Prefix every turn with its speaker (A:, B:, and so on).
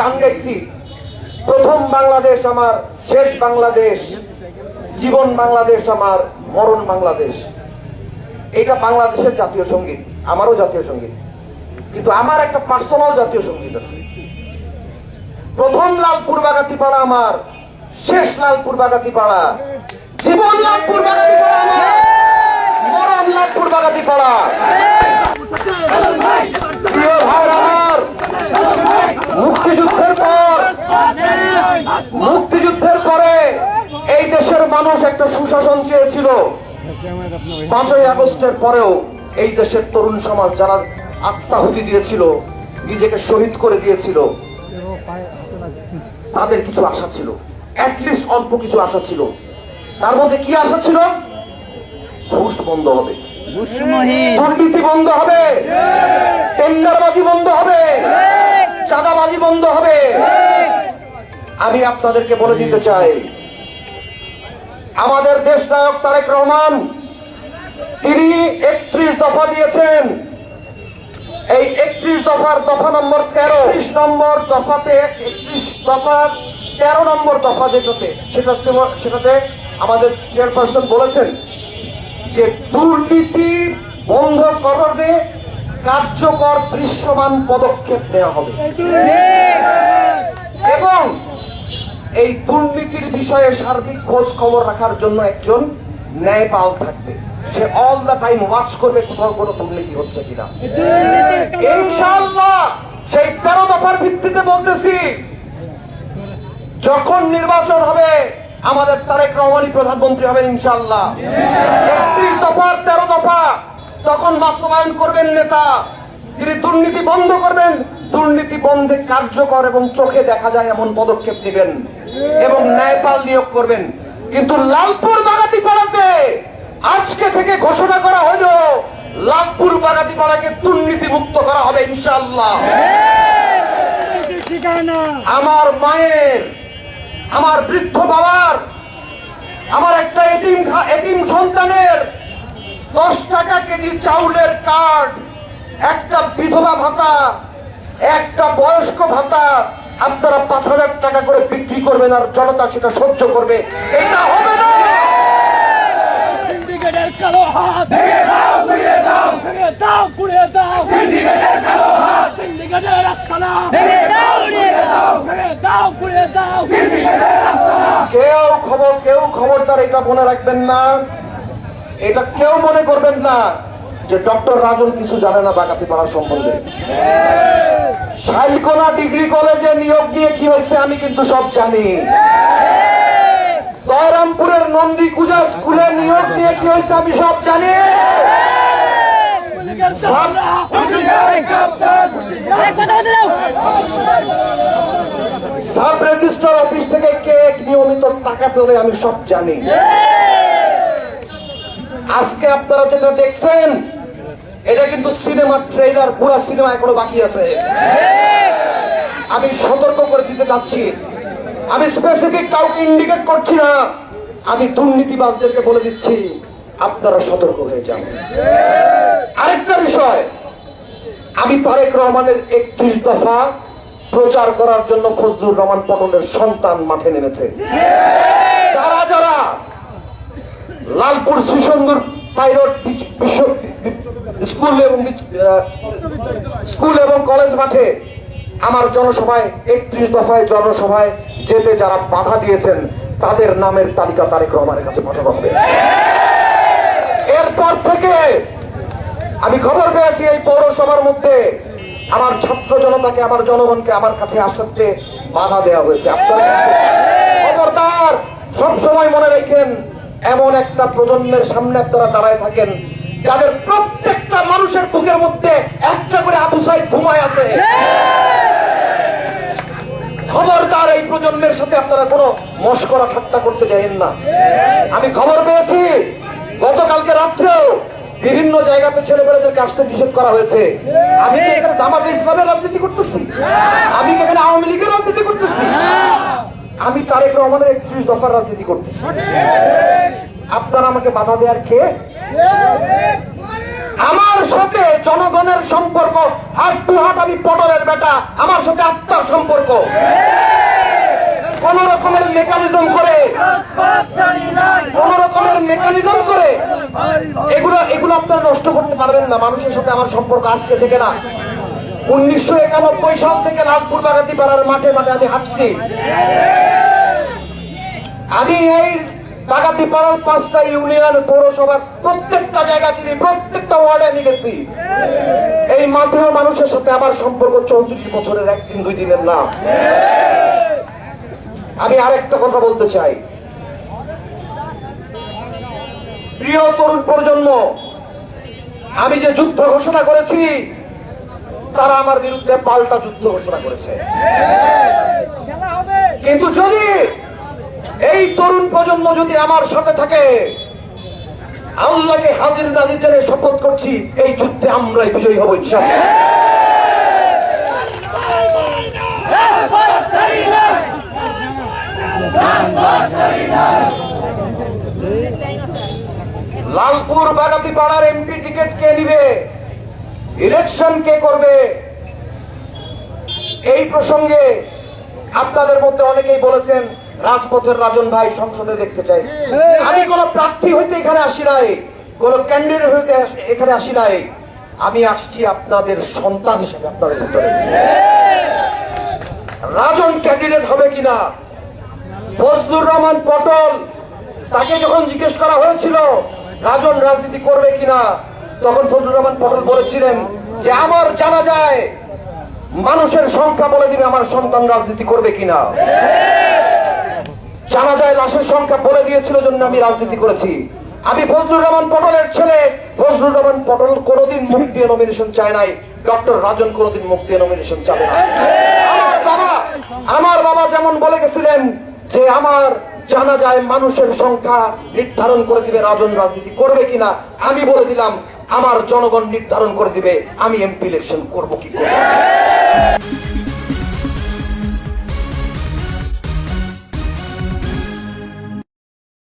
A: গান গাইছি। প্রথম বাংলাদেশ আমার, শেষ বাংলাদেশ, জীবন বাংলাদেশ আমার, মরণ বাংলাদেশ। এটা বাংলাদেশের জাতীয় সংগীত, আমারও জাতীয় সংগীত। কিন্তু আমার একটা পার্সোনাল জাতীয় সংগীত আছে। প্রথম লালপুর বাগাতি পাড়া আমার, শেষ লালপুর বাগাতি পাড়া জীবন লালপুর বাগাতি পাড়া আমার, মরণ লালপুর বাগাতি পাড়া আমার মুক্তিযুদ্ধের পর মুক্তিযুদ্ধের পরে এই দেশের মানুষ একটা সুশাসন চেয়েছিল। পাঁচই আগস্টের পরেও এই দেশের তরুণ সমাজ যারা আত্মাহুতি দিয়েছিল, নিজেকে শহীদ করে দিয়েছিল, তাদের কিছু আশা ছিল। অ্যাটলিস্ট অল্প কিছু আশা ছিল। তার মধ্যে কি আশা ছিল? ঘুষ বন্ধ হবে। দুর্নীতি বন্ধ হবে। টেন্ডারবাজি বন্ধ হবে। চাঁদাবাজি বন্ধ হবে। আমি আপনাদেরকে বলে দিতে চাই আমাদের দেশ নায়ক তারেক রহমান তিনি একত্রিশ দফা দিয়েছেন। এই একত্রিশ দফার দফা নম্বর তেরো ত্রিশ নম্বর দফাতে একত্রিশ দফার তেরো নম্বর দফা যেটাতে সেটাতে সেটাতে আমাদের চেয়ারপারসন বলেছেন যে দুর্নীতি বন্ধ করবে কার্যকর দৃশ্যমান পদক্ষেপ নেওয়া হবে। এবং এই দুর্নীতির বিষয়ে সার্বিক খোঁজ খবর রাখার জন্য একজন ন্যায়পাল থাকবে। সে অল দ্য টাইম ওয়াচ করবে কোথাও কোনো দুর্নীতি হচ্ছে কিনা। ইনশাআল্লাহ সেই তেরো দফার ভিত্তিতে বলতেছি, যখন নির্বাচন হবে, আমাদের তারেক রহমানই প্রধানমন্ত্রী হবেন ইনশাআল্লাহ। একত্রিশ দফার তেরো দফা, তখন বাস্তবায়ন করবেন নেতা। তিনি দুর্নীতি বন্ধ করবেন, দুর্নীতি বন্ধে কার্যকর এবং চোখে দেখা যায় এমন পদক্ষেপ নেবেন। এবং ন্যায়পাল নিয়োগ করবেন। কিন্তু লালপুর বাগাতি পাড়াতে আজকে থেকে ঘোষণা করা হইল লালপুর বাগাতি পাড়াকে দুর্নীতি মুক্ত করা হবে ইনশাআল্লাহ। আমার মায়ের, আমার বৃদ্ধ বাবার, আমার একটা এটিম এটিম সন্তানের দশ টাকা কেজি চাউলের কার্ড, একটা বিধবা ভাতা, একটা বয়স্ক ভাতা আপনারা পাঁচ হাজার টাকা করে আর জনতা সেটা সহ্য করবে। এটা হবে না!
B: সিন্ডিকেটের কালো হাত। ভেঙে দাও গুড়িয়ে দাও। ভেঙে দাও গুড়িয়ে দাও। সিন্ডিকেটের কালো হাত। সিন্ডিকেটের আস্তানা ভেঙে দাও গুড়িয়ে দাও ভেঙে দাও গুড়িয়ে দাও। সিন্ডিকেটের আস্তানা
A: কেউ খবর কেউ খবরদার এটা মনে রাখবেন না। এটা কেউ মনে করবেন না। যে ডক্টর রাজন কিছু জানে না বাগাতি পাড়ার সম্বন্ধে। শাইলকোনা ডিগ্রি কলেজে নিয়োগ নিয়ে কি হয়েছে আমি কিন্তু সব জানি। দয়রামপুরের নন্দী পূজা স্কুলে নিয়োগ নিয়ে কি হয়েছে আমি সব জানি। সাব রেজিস্ট্রার অফিস থেকে কে নিয়মিত টাকা তোলে আমি সব জানি। আজকে আপনারা যেটা দেখছেন এটা কিন্তু সিনেমা ট্রেলার পুরো সিনেমা এখনও বাকি আছে। আমি সতর্ক করে দিতে চাচ্ছি। আমি স্পেসিফিক কাউকে ইন্ডিকেট করছি না। আমি দুর্নীতিবাজদেরকে বলে দিচ্ছি, আপনারা সতর্ক হয়ে যান। আরেকটা বিষয়, আমি তারেক রহমানের একত্রিশ দফা প্রচার করার জন্য ফজলুর রহমান পটলের সন্তান মাঠে নেমেছে। যারা যারা লালপুর শ্রীসন্দর পাইলট স্কুল এবং কলেজ মাঠে আমার জনসভায় একত্রিশ দফায় জনসভায় যেতে যারা বাধা দিয়েছেন, তাদের নামের তালিকা তারেক রহমানের কাছে পাঠানো হবে। এরপর থেকে আমি খবর পেয়েছি এই পৌরসভার মধ্যে আমার ছাত্র জনতাকে, আমার জনগণকে, আমার কাছে আসতে বাধা দেওয়া হয়েছে। খবরদার, সবসময় মনে রাখেন, এমন একটা প্রজন্মের সামনে আপনারা দাঁড়ায় থাকেন, যাদের প্রত্যেকটা মানুষের বুকের মধ্যে একটা করে আবু সাইদ ঘুমায় আছে। খবরদার এই প্রজন্মের সাথে আপনারা কোনো মস্করা ঠাট্টা করতে যাবেন না। আমি খবর পেয়েছি, গতকালকে রাত্রেও বিভিন্ন জায়গাতে ছেলেমেয়েদেরকে আসতে নিষেধ করা হয়েছে। আমি এখানে জামাতে ইসলামের রাজনীতি করতেছি? আমি এখানে আওয়ামী লীগের রাজনীতি করতেছি? আমি তারেক রহমানের একত্রিশ দফার রাজনীতি করতেছি। আপনারা আমাকে বাধা দেওয়ার কে? আমার সাথে জনগণের সম্পর্ক, হাত টু হাত আমি পটলের বেটা, আমার সাথে আত্মার সম্পর্ক। কোন রকমের মেকানিজম করে, কোন রকমের মেকানিজম করে, এগুলো এগুলো আপনারা নষ্ট করতে পারবেন না। মানুষের সাথে আমার সম্পর্ক আজকে থেকে না। উনিশশো একানব্বই সাল থেকে লালপুর বাগাতি পাড়ার মাঠে মাঠে আমি হাঁটছি। আমি এই বাগাতি পাড়ার পাঁচটা ইউনিয়ন পৌরসভার প্রত্যেকটা জায়গা থেকে প্রত্যেকটা ওয়ার্ডে আমি গেছি। এই মাঠেও মানুষের সাথে আমার সম্পর্ক চৌত্রিশ বছরের একদিন দুই দিনের না। আমি আরেকটা কথা বলতে চাই। প্রিয় তরুণ প্রজন্ম আমি যে যুদ্ধ ঘোষণা করেছি তারা আমার বিরুদ্ধে পাল্টা যুদ্ধ ঘোষণা করেছে। কিন্তু যদি এই তরুণ প্রজন্ম যদি আমার সাথে থাকে, আল্লাহকে হাজির জেনে শপথ করছি, এই যুদ্ধে আমরাই বিজয়ী হব ইনশাআল্লাহ। লালপুর বাগাতি পাড়ার এমপি টিকিট কে নিবে? ইলেকশন কে করবে? এই প্রসঙ্গে আপনাদের মধ্যে অনেকেই বলেছেন রাজপথের রাজন ভাই সংসদে দেখতে চাই। আমি কোন প্রার্থী হইতে এখানে আসি নাই কোন ক্যান্ডিডেট হইতে এখানে আসি নাই। আমি আসছি আপনাদের সন্তান হিসেবে আপনাদের ভিতরে। রাজন ক্যান্ডিডেট হবে কিনা? ফজলুর রহমান পটল তাকে যখন জিজ্ঞেস করা হয়েছিল রাজন রাজনীতি করবে কিনা তখন ফজলুর রহমান পটল বলেছিলেন যে আমার জানা যায় মানুষের সংখ্যা বলে দিবে আমার সন্তান রাজনীতি করবে কিনা। জানা যায় লাশের সংখ্যা বলে দিয়েছিল জন্য আমি রাজনীতি করেছি। আমি ফজলুর রহমান পটলের ছেলে। ফজলুর রহমান পটল কোনোদিন মুখ দিয়ে নমিনেশন চায় নাই। ডক্টর রাজন কোনোদিন মুখ দিয়ে নমিনেশন চাবে না। আমার বাবা আমার বাবা যেমন বলে গেছিলেন যে আমার জানা যায় মানুষের সংখ্যা নির্ধারণ করে দিবে, রাজন রাজনীতি করবে কিনা, আমি বলে দিলাম, আমার জনগণ নির্ধারণ করে দিবে, আমি এমপি ইলেকশন করব কি করব না।